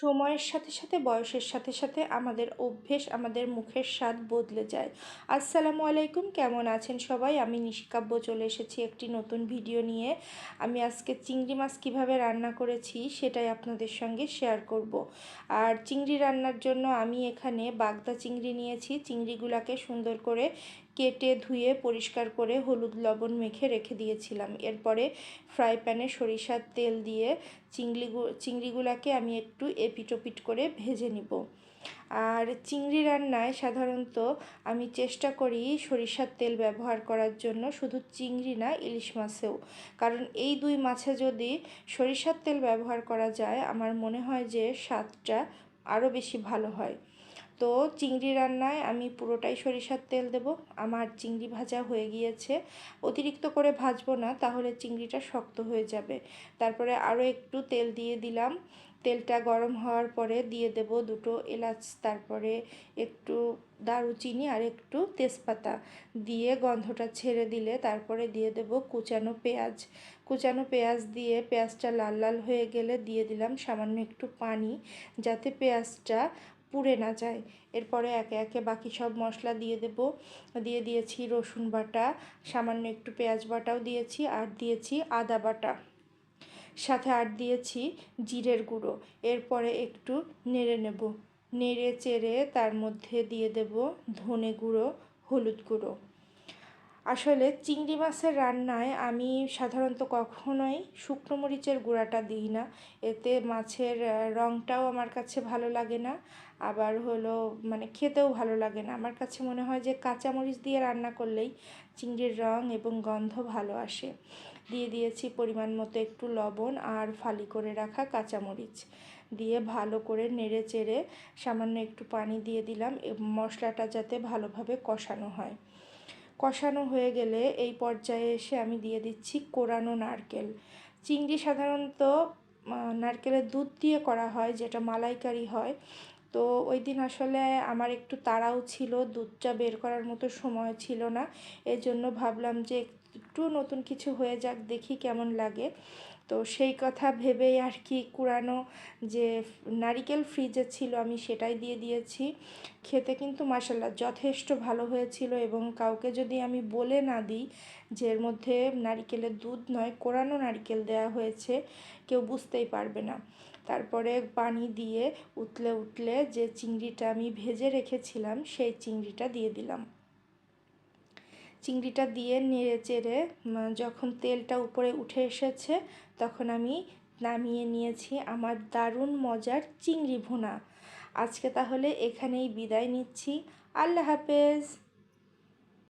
সময়ের সাথে সাথে, বয়সের সাথে সাথে আমাদের অভ্যেস আমাদের মুখের স্বাদ বদলে যায়। আসসালামু আলাইকুম, কেমন আছেন সবাই? আমি নিষ্কাব্য চলে এসেছি একটি নতুন ভিডিও নিয়ে। আমি আজকে চিংড়ি মাছ কীভাবে রান্না করেছি সেটাই আপনাদের সঙ্গে শেয়ার করব। আর চিংড়ি রান্নার জন্য আমি এখানে বাগদা চিংড়ি নিয়েছি। চিংড়িগুলোকে সুন্দর করে কেটে ধুয়ে পরিষ্কার করে হলুদ লবণ মেখে রেখে দিয়েছিলাম। এরপরে ফ্রাই প্যানে সরিষার তেল দিয়ে চিংড়ি চিংড়িগুলোকে আমি একটু এপিটোপিট করে ভেজে নিব। আর চিংড়ি রান্নায় সাধারণত আমি চেষ্টা করি সরিষার তেল ব্যবহার করার জন্য, শুধু চিংড়ি না, ইলিশ মাছেও। কারণ এই দুই মাছে যদি সরিষার তেল ব্যবহার করা যায়, আমার মনে হয় যে স্বাদটা আরও বেশি ভালো হয়। তো চিংড়ি রান্নায় আমি পুরোটাই সরিষার তেল দেব। আমার চিংড়ি ভাজা হয়ে গিয়েছে। অতিরিক্ত করে ভাজবো না, তাহলে চিংড়িটা শক্ত হয়ে যাবে। তারপরে আরও একটু তেল দিয়ে দিলাম। তেলটা গরম হওয়ার পরে দিয়ে দেব দুটো এলাচ, তারপরে একটু দারুচিনি আর একটু তেজপাতা। দিয়ে গন্ধটা ছেড়ে দিলে তারপরে দিয়ে দেব কুচানো পেঁয়াজ। কুচানো পেঁয়াজ দিয়ে পেঁয়াজটা লাল লাল হয়ে গেলে দিয়ে দিলাম সামান্য একটু পানি, যাতে পেঁয়াজটা পুড়ে না যায়। এরপরে একে একে বাকি সব মশলা দিয়ে দেব। দিয়ে দিয়েছি রসুন বাটা, সামান্য একটু পেঁয়াজ বাটাও দিয়েছি আর দিয়েছি আদা বাটা। সাথে আর দিয়েছি জিরের গুঁড়ো। এরপরে একটু নেড়ে নেব। নেড়ে চেড়ে তার মধ্যে দিয়ে দেব ধনে গুঁড়ো, হলুদ গুঁড়ো। আসলে চিংড়ি মাছের রান্নায় আমি সাধারণত কখনোই শুকনো মরিচের গুঁড়াটা দিই না। এতে মাছের রঙটাও আমার কাছে ভালো লাগে না। আবার হলো মানে খেতেও ভালো লাগে না। আমার কাছে মনে হয় যে কাঁচামরিচ দিয়ে রান্না করলেই চিংড়ির রং এবং গন্ধ ভালো আসে। দিয়ে দিয়েছি পরিমাণ মতো একটু লবণ আর ফালি করে রাখা কাঁচামরিচ দিয়ে ভালো করে নেড়ে চেড়ে সামান্য একটু পানি দিয়ে দিলাম। মশলাটা যাতে ভালোভাবে কষানো হয়। কষানো হয়ে গেলে এই পর্যায়ে এসে আমি দিয়ে দিচ্ছি কোরানো নারকেল। চিংড়ি সাধারণত নারকেলের দুধ দিয়ে করা হয়, যেটা মালাইকারি হয়। তো ওই দিন আসলে আমার একটু তাড়াও ছিল, দুধটা বের করার মতো সময় ছিল না। এজন্য ভাবলাম যে একটু নতুন কিছু হয়ে যাক, দেখি কেমন লাগে। তো সেই কথা ভেবেই আর কি কুড়ানো যে নারিকেল ফ্রিজে ছিল, আমি সেটাই দিয়ে দিয়েছি। খেতে কিন্তু মাসাল্লা যথেষ্ট ভালো হয়েছিল এবং কাউকে যদি আমি বলে না দিই যে এর মধ্যে নারিকেলের দুধ নয়, কোরানো নারিকেল দেওয়া হয়েছে, কেউ বুঝতেই পারবে না। তারপরে পানি দিয়ে উতলে উঠলে যে চিংড়িটা আমি ভেজে রেখেছিলাম, সেই চিংড়িটা দিয়ে দিলাম। চিংড়িটা দিয়ে নেড়ে চেড়ে যখন তেলটা উপরে উঠে এসেছে, তখন আমি নামিয়ে নিয়েছি আমার দারুণ মজার চিংড়ি ভুনা। আজকে তাহলে এখানেই বিদায় নিচ্ছি। আল্লাহ হাফেজ।